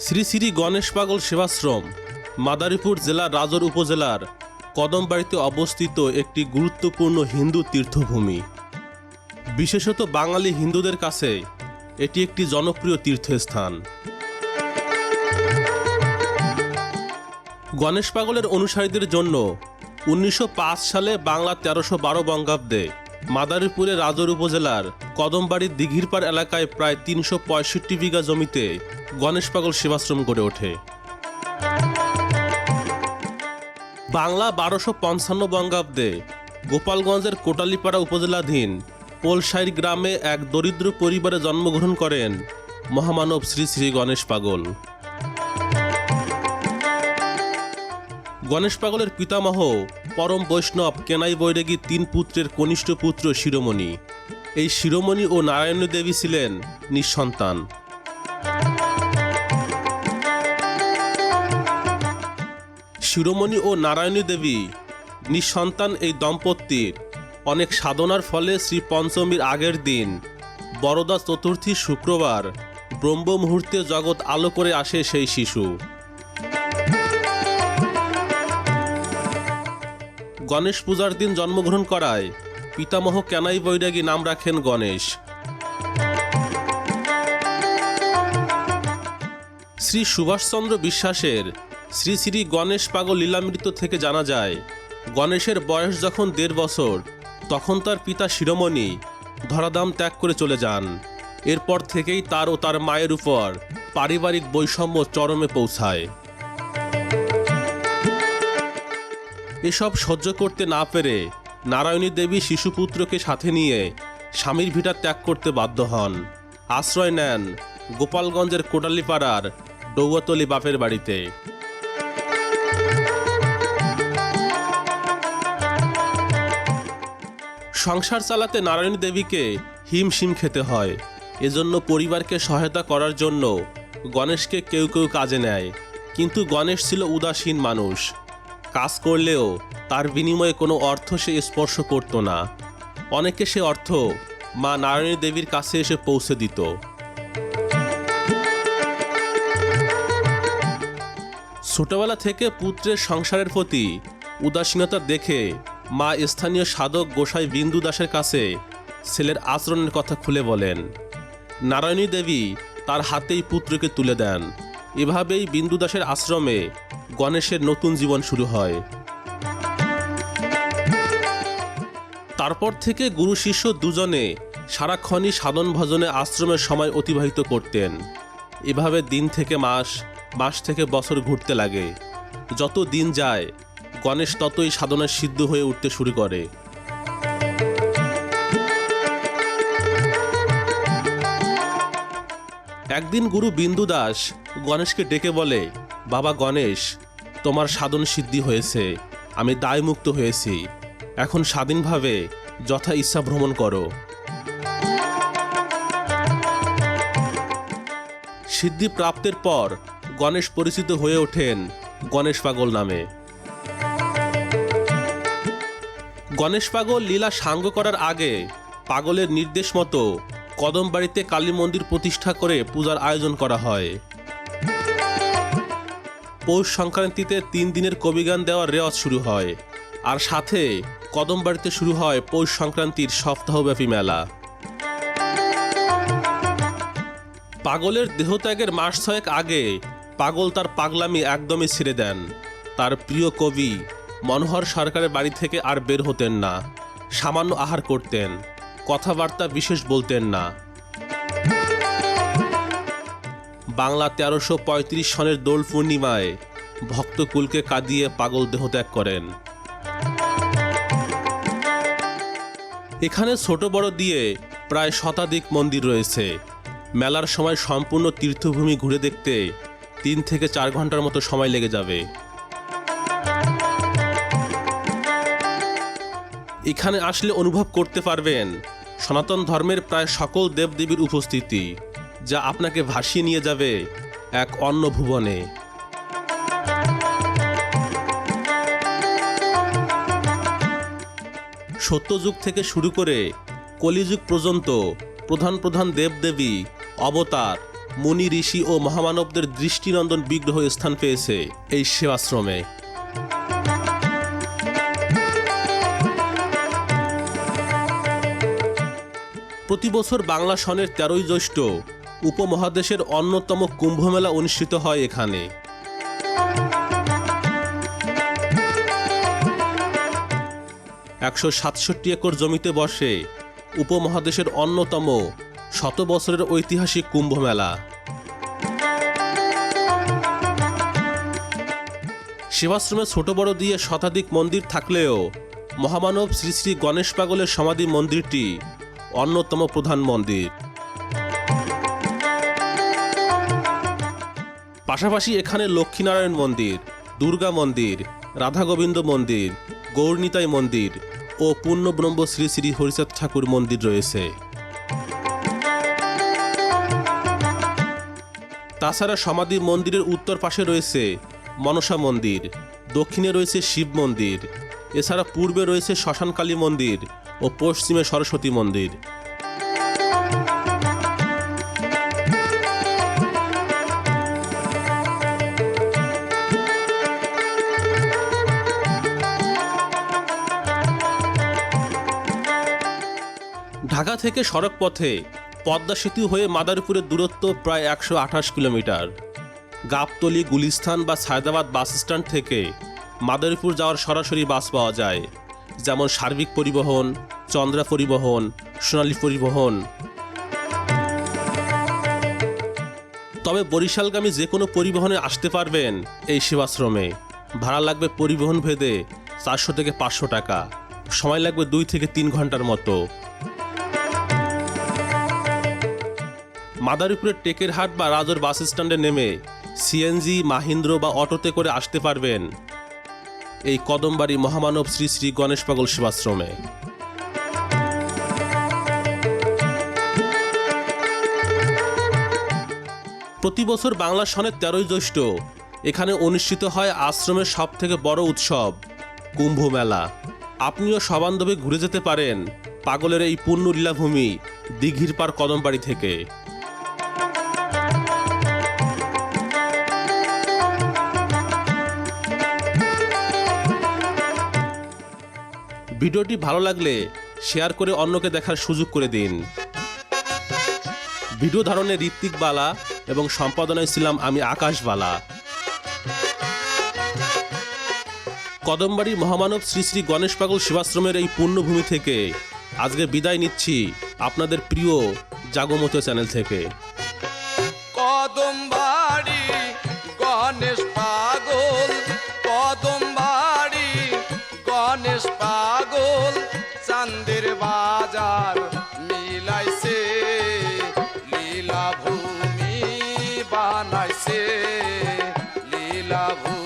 শ্রী শ্রী গণেশ পাগল সেবাশ্রম, মাদারীপুর জেলার রাজর উপজেলার কদমবাড়িতে অবস্থিত একটি গুরুত্বপূর্ণ হিন্দু তীর্থভূমি। বিশেষত বাঙালি হিন্দুদের কাছে এটি একটি জনপ্রিয় তীর্থস্থান। গণেশ পাগলের অনুসারীদের জন্য উনিশশো পাঁচ সালে বাংলা তেরোশো বারো বঙ্গাব্দে মাদারীপুরের রাজর উপজেলার কদমবাড়ির দিঘিরপাড় এলাকায় প্রায় তিনশো পঁয়ষট্টি বিঘা জমিতে গণেশ পাগল সেবাশ্রম গড়ে ওঠে। বাংলা বারোশো পঞ্চান্ন বঙ্গাব্দে গোপালগঞ্জের কোটালীপাড়া উপজেলাধীন পোলসাইর গ্রামে এক দরিদ্র পরিবারে জন্মগ্রহণ করেন মহামানব শ্রী শ্রী গণেশ পাগল। গণেশ পাগলের পিতামহ পরম বৈষ্ণব কেনাই বৈরাগী তিন পুত্রের কনিষ্ঠ পুত্র শিরোমণি। এই শিরোমণি ও নারায়ণী দেবী ছিলেন নিঃসন্তান। শিরোমণি ও নারায়ণী দেবী নিঃসন্তান এই দম্পতির অনেক সাধনার ফলে শ্রী পঞ্চমীর আগের দিন, বরদা চতুর্থী শুক্রবার, ব্রহ্ম মুহূর্তে জগৎ আলো করে আসে সেই শিশু। গণেশ পূজার দিন জন্মগ্রহণ করায় পিতামহ কেনাই বৈরাগী নাম রাখেন গণেশ। শ্রী সুভাষচন্দ্র বিশ্বাসের শ্রী শ্রী গণেশ পাগল লীলামৃত থেকে জানা যায়, গণেশের বয়স যখন দেড় বছর, তখন তার পিতা শিরোমণি ধরাধাম ত্যাগ করে চলে যান। এরপর থেকেই তার ও তার মায়ের উপর পারিবারিক বৈষম্য চরমে পৌঁছায়। এসব সহ্য করতে না পেরে নারায়ণী দেবী শিশুপুত্রকে সাথে নিয়ে স্বামীর ভিটা ত্যাগ করতে বাধ্য হন। আশ্রয় নেন গোপালগঞ্জের কোটালীপাড়ার ডৌয়াতলি বাপের বাড়িতে। সংসার চালাতে নারায়ণী দেবীকে হিমশিম খেতে হয়। এজন্য পরিবারকে সহায়তা করার জন্য গণেশকে কেউ কেউ কাজে নেয়। কিন্তু গণেশ ছিল উদাসীন মানুষ। কাজ করলেও তার বিনিময়ে কোনো অর্থ সে স্পর্শ করত না। অনেকে সে অর্থ মা নারায়ণী দেবীর কাছে এসে পৌঁছে দিত। ছোটবেলা থেকে পুত্রের সংসারের প্রতি উদাসীনতা দেখে মা স্থানীয় সাধক গোসাই বিন্দু দাসের কাছে ছেলের আচরণের কথা খুলে বলেন, নারায়ণী দেবী তার হাতেই পুত্রকে তুলে দেন। এভাবেই বিন্দু দাসের আশ্রমে গণেশের নতুন জীবন শুরু হয়। তারপর থেকে গুরু শিষ্য দুজনে সারাক্ষণই সাধন ভজনে আশ্রমের সময় অতিবাহিত করতেন। এভাবে দিন থেকে মাস মাস থেকে বছর ঘুরতে লাগে। যত দিন যায় গণেশ ততই সাধনায় সিদ্ধ হয়ে উঠতে শুরু করে। একদিন গুরু বিন্দু দাস গণেশকে ডেকে বলে, বাবা গণেশ, তোমার সাধন সিদ্ধি হয়েছে, আমি দায়মুক্ত হয়েছি। এখন স্বাধীনভাবে যথা ইচ্ছা ভ্রমণ করো। সিদ্ধি প্রাপ্তের পর গণেশ পরিচিত হয়ে ওঠেন গণেশ পাগল নামে। গণেশ পাগল লীলা সাঙ্গ করার আগে পাগলের নির্দেশ মতো কদমবাড়িতে কালী মন্দির প্রতিষ্ঠা করে পূজার আয়োজন করা হয়। পৌষ সংক্রান্তিতে তিন দিনের কবিগান দেওয়ার রেওয়াজ শুরু হয় আর সাথে কদমবাড়িতে শুরু হয় পৌষ সংক্রান্তির সপ্তাহব্যাপী মেলা। পাগলের দেহত্যাগের মাস ছয়েক আগে পাগল তার পাগলামি একদমই ছেড়ে দেন। তার প্রিয় কবি মনোহর সরকারের বাড়ি থেকে আর বের হতেন না। সামান্য আহার করতেন। কথাবার্তা বিশেষ বলতেন না। বাংলা তেরোশো পঁয়ত্রিশ সনের দোল পূর্ণিমায় ভক্তকুলকে কাঁদিয়ে পাগল দেহত্যাগ করেন। এখানে ছোট বড় দিয়ে প্রায় শতাধিক মন্দির রয়েছে। মেলার সময় সম্পূর্ণ তীর্থভূমি ঘুরে দেখতে তিন থেকে চার ঘণ্টার মতো সময় লেগে যাবে। এখানে আসলে অনুভব করতে পারবেন সনাতন ধর্মের প্রায় সকল দেবদেবীর উপস্থিতি, যা আপনাকে ভাসিয়ে নিয়ে যাবে এক অন্য ভুবনে। সত্যযুগ থেকে শুরু করে কলিযুগ পর্যন্ত প্রধান প্রধান দেবদেবী, অবতার, মুনি, ঋষি ও মহামানবদের দৃষ্টিনন্দন বিগ্রহ স্থান পেয়েছে এই সেবাশ্রমে। প্রতি বছর বাংলা সনের তেরোই জ্যৈষ্ঠ উপমহাদেশের অন্যতম কুম্ভমেলা অনুষ্ঠিত হয় এখানে। একশো সাতষট্টি একর জমিতে বসে উপমহাদেশের অন্যতম শত বছরের ঐতিহাসিক কুম্ভ মেলা সেবাশ্রমে ছোট বড় দিয়ে শতাধিক মন্দির থাকলেও মহামানব শ্রী শ্রী গণেশ পাগলের সমাধি মন্দিরটি অন্যতম প্রধান মন্দির। পাশাপাশি এখানে লক্ষ্মীনারায়ণ মন্দির, দুর্গা মন্দির রাধা গোবিন্দ মন্দির, গৌরনিতাই মন্দির ও পূর্ণব্রহ্ম শ্রী শ্রী হরিচাঁদ ঠাকুর মন্দির রয়েছে। তাছাড়া সমাধি মন্দিরের উত্তর পাশে রয়েছে মনসা মন্দির, দক্ষিণে রয়েছে শিব মন্দির, এছাড়া পূর্বে রয়েছে শ্মশানকালী মন্দির ও পশ্চিমে সরস্বতী মন্দির। ঢাকা থেকে সড়ক পথে পদ্মা সেতু হয়ে মাদারীপুরের দূরত্ব প্রায় একশো আঠাশ কিলোমিটার। গাবতলি গুলিস্তান বা সায়দাবাদ বাস স্ট্যান্ড থেকে মাদারীপুর যাওয়ার সরাসরি বাস পাওয়া যায়। যেমন সার্বিক পরিবহন, চন্দ্রা পরিবহন, সোনালী পরিবহন। তবে বরিশালগামী যে কোনো পরিবহনে আসতে পারবেন এই সেবাশ্রমে। ভাড়া লাগবে পরিবহন ভেদে চারশো থেকে পাঁচশো টাকা। সময় লাগবে দুই থেকে তিন ঘণ্টার মতো। মাদারীপুরের টেকেরহাট বা রাজর বাস স্ট্যান্ডে নেমে সিএনজি, মাহিন্দ্র বা অটোতে করে আসতে পারবেন এই কদমবাড়ি মহামানব শ্রী শ্রী গণেশ পাগল সেবাশ্রমে। প্রতি বছর বাংলা সনের তেরোই জ্যৈষ্ঠ, এখানে অনুষ্ঠিত হয় আশ্রমের সব থেকে বড় উৎসব, কুম্ভ মেলা। আপনিও সবান্ধবে ঘুরে যেতে পারেন পাগলের এই পূর্ণ লীলাভূমি দিঘির পার কদমবাড়ি থেকে। ভিডিওটি ভালো লাগলে শেয়ার করে অন্যকে দেখার সুযোগ করে দিন। ভিডিও ধারণে ঋত্বিক বালা এবং সম্পাদনায় ছিলাম আমি আকাশ বালা। কদমবাড়ি মহামানব শ্রী শ্রী গণেশ পাগল শিবাশ্রমের এই পুণ্যভূমি থেকে আজকে বিদায় নিচ্ছি আপনাদের প্রিয় জাগমত চ্যানেল থেকে। কদম লীলা